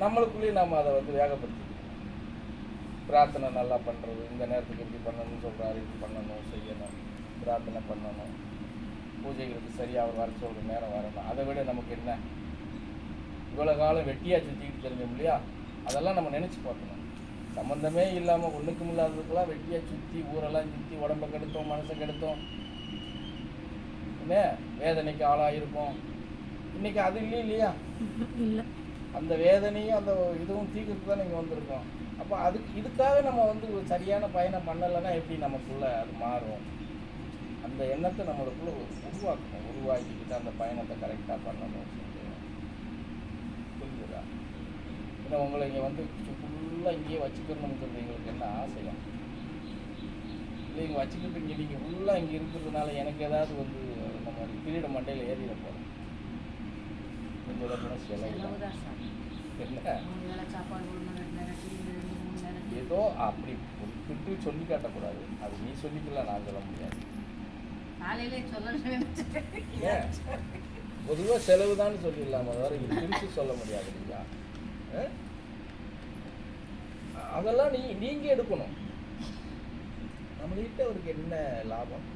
நம்மளுக்குள்ளேயும் நம்ம அதை வந்து வேகப்படுத்திக்கணும். பிரார்த்தனை நல்லா பண்ணுறது இந்த நேரத்துக்கு இப்படி பண்ணணும்னு சொல்கிறாரு இப்படி பண்ணணும் செய்யணும் பிரார்த்தனை பண்ணணும். பூஜைகளுக்கு சரியாக அவர் வர சொல்கிற நேரம் வரணும். அதை விட நமக்கு என்ன? இவ்வளோ காலம் வெட்டியாக சுற்றிக்கிட்டு தெரிஞ்சோம் இல்லையா? அதெல்லாம் நம்ம நினச்சி பார்க்கணும். சம்மந்தமே இல்லாமல் ஒன்றுக்கும் இல்லாததுக்கெல்லாம் வெட்டியாக சுற்றி ஊரெல்லாம் சுற்றி உடம்பை கெடுத்தோம் மனசை கெடுத்தோம். என்ன? வேதனைக்கு ஆளாயிருக்கோம். இன்னைக்கு அது இல்லை இல்லையா? இல்லை. அந்த வேதனையும் அந்த இதுவும் தீர்க்கறதுக்கு தான் நீங்கள் வந்திருக்கோம். அப்போ அதுக்கு இதுக்காக நம்ம வந்து ஒரு சரியான பயணம் பண்ணலைன்னா எப்படி நமக்குள்ள அது மாறும்? அந்த எண்ணத்தை நம்மளுக்குள்ள உருவாக்கணும். உருவாக்கிக்கிட்டு அந்த பயணத்தை கரெக்டாக பண்ணணும் புரியுதா ஏன்னா உங்களை இங்கே வந்து ஃபுல்லாக இங்கேயே வச்சுக்கணுங்கிறது எங்களுக்கு என்ன ஆசையா? இல்லை இங்கே வச்சுக்கிட்டு இங்கே நீங்கள் ஃபுல்லாக இங்கே இருக்கிறதுனால எனக்கு ஏதாவது வந்து இந்த மாதிரி கிரீட மண்டையில் ஏறிட போகிறோம் ஏதோ அப்படி குறிப்பிட்டு சொல்லி காட்டக்கூடாது. அது நீ சொல்லிக்கலாம் நான் சொல்ல முடியாது. பொதுவாக செலவு தான் சொல்லிடலாம். தவிர இது பிரித்து சொல்ல முடியாது இல்லையா? அதெல்லாம் நீ நீங்கள் எடுக்கணும். நம்மள்கிட்ட அவருக்கு என்ன லாபம்?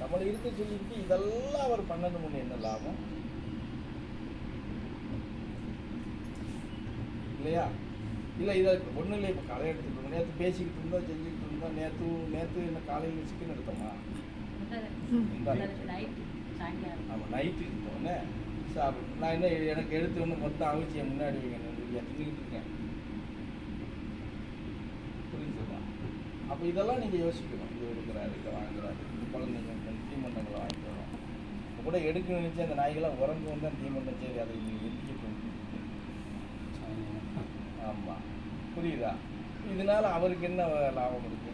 நம்மளை இருக்க சொல்லிட்டு இதெல்லாம் அவர் பண்ணணும்னு என்ன லாபம்? இல்லையா? இல்லை இதை ஒன்றும் இல்லை இப்போ களை எடுத்துக்கிட்டு நேற்று பேசிக்கிட்டு இருந்தோம் செஞ்சுக்கிட்டு இருந்தோம். நேற்று நேற்று என்ன காலையில் சிக்கன் எடுத்தோமா? இந்த நைட்டு சாயங்காலம். நம்ம நைட்டு இருந்தோன்னே சாப்பிடு நான் என்ன எனக்கு எடுத்து வந்து மொத்தம் அவிச்சு என் முன்னாடி வைக்கணும் தின்னுக்கிட்டு இருக்கேன். அப்போ இதெல்லாம் நீங்கள் யோசிக்கணும். இது எடுக்கிறாரு இதை வாங்குறாரு இந்த குழந்தைங்க தீமண்டங்களை வாங்கிக்கிறோம் இப்போ கூட எடுக்க நினச்சி அந்த நாய்களாம் உறங்கு வந்து அந்த தீமண்டம் சரி அதை நீங்கள் எரிக்கட்டும் ஆமாம் புரியுதா? இதனால அவருக்கு என்ன லாபம் இருக்கு?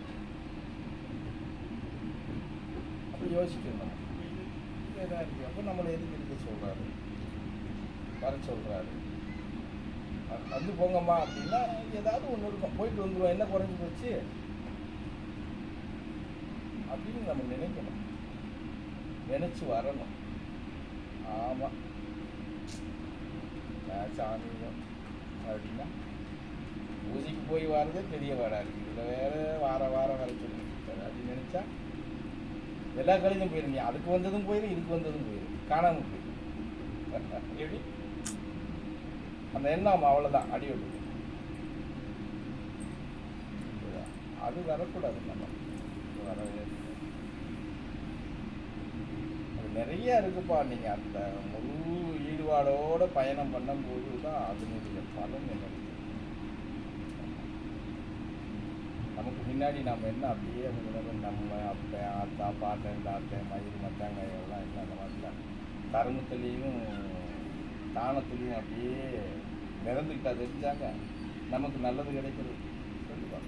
அப்போ யோசிக்கணும். இதாக இருக்கு? அப்போ நம்மளை எதுக்கு இருக்க சொல்கிறாரு வர சொல்கிறாரு வந்து போங்கம்மா அப்படின்னா ஏதாவது ஒன்று இருக்கும். போயிட்டு வந்துடுவோம் என்ன குறைஞ்சி போச்சு? அப்படின்னு நம்ம நினைக்கணும். நினச்சி வரணும். ஆமாம் சாமியம் அப்படின்னா பூஜைக்கு போய் வர்றதே பெரிய வாடா இருக்குது இதில் வேற வார வாரம் வர சொல்லிட்டு அப்படின்னு நினச்சா எல்லா கலையும் போயிடும் நீ அதுக்கு வந்ததும் போயிடும் இதுக்கு வந்ததும் போயிடும் காணாமல் போயிடும் எப்படி? அந்த எண்ணம் அவ்வளோதான் அடி விட்டு அது வரக்கூடாது நம்ம. வரவே நிறைய இருக்குப்பா நீங்கள் அந்த முழு ஈடுபாடோட பயணம் பண்ணும்போது தான் அதனுடைய பலன் என்ன? நமக்கு முன்னாடி நம்ம என்ன அப்படியே நம்ம அப்பன் ஆத்தா பாட்டன் தாத்தன் மயில் மத்தாங்க எல்லாம் இல்லை அந்த மாதிரிலாம் தருமத்துலேயும் தானத்துலேயும் அப்படியே மிதந்துக்கிட்டா தெரிஞ்சாங்க. நமக்கு நல்லது கிடைக்கிறது. கண்டிப்பா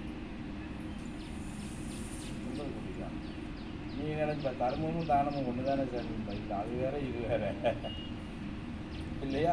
நல்லது நீ நினைப்ப தர்மமும் தானமும் ஒன்று தானே சார் அது வேற இது வேற. இல்லையா?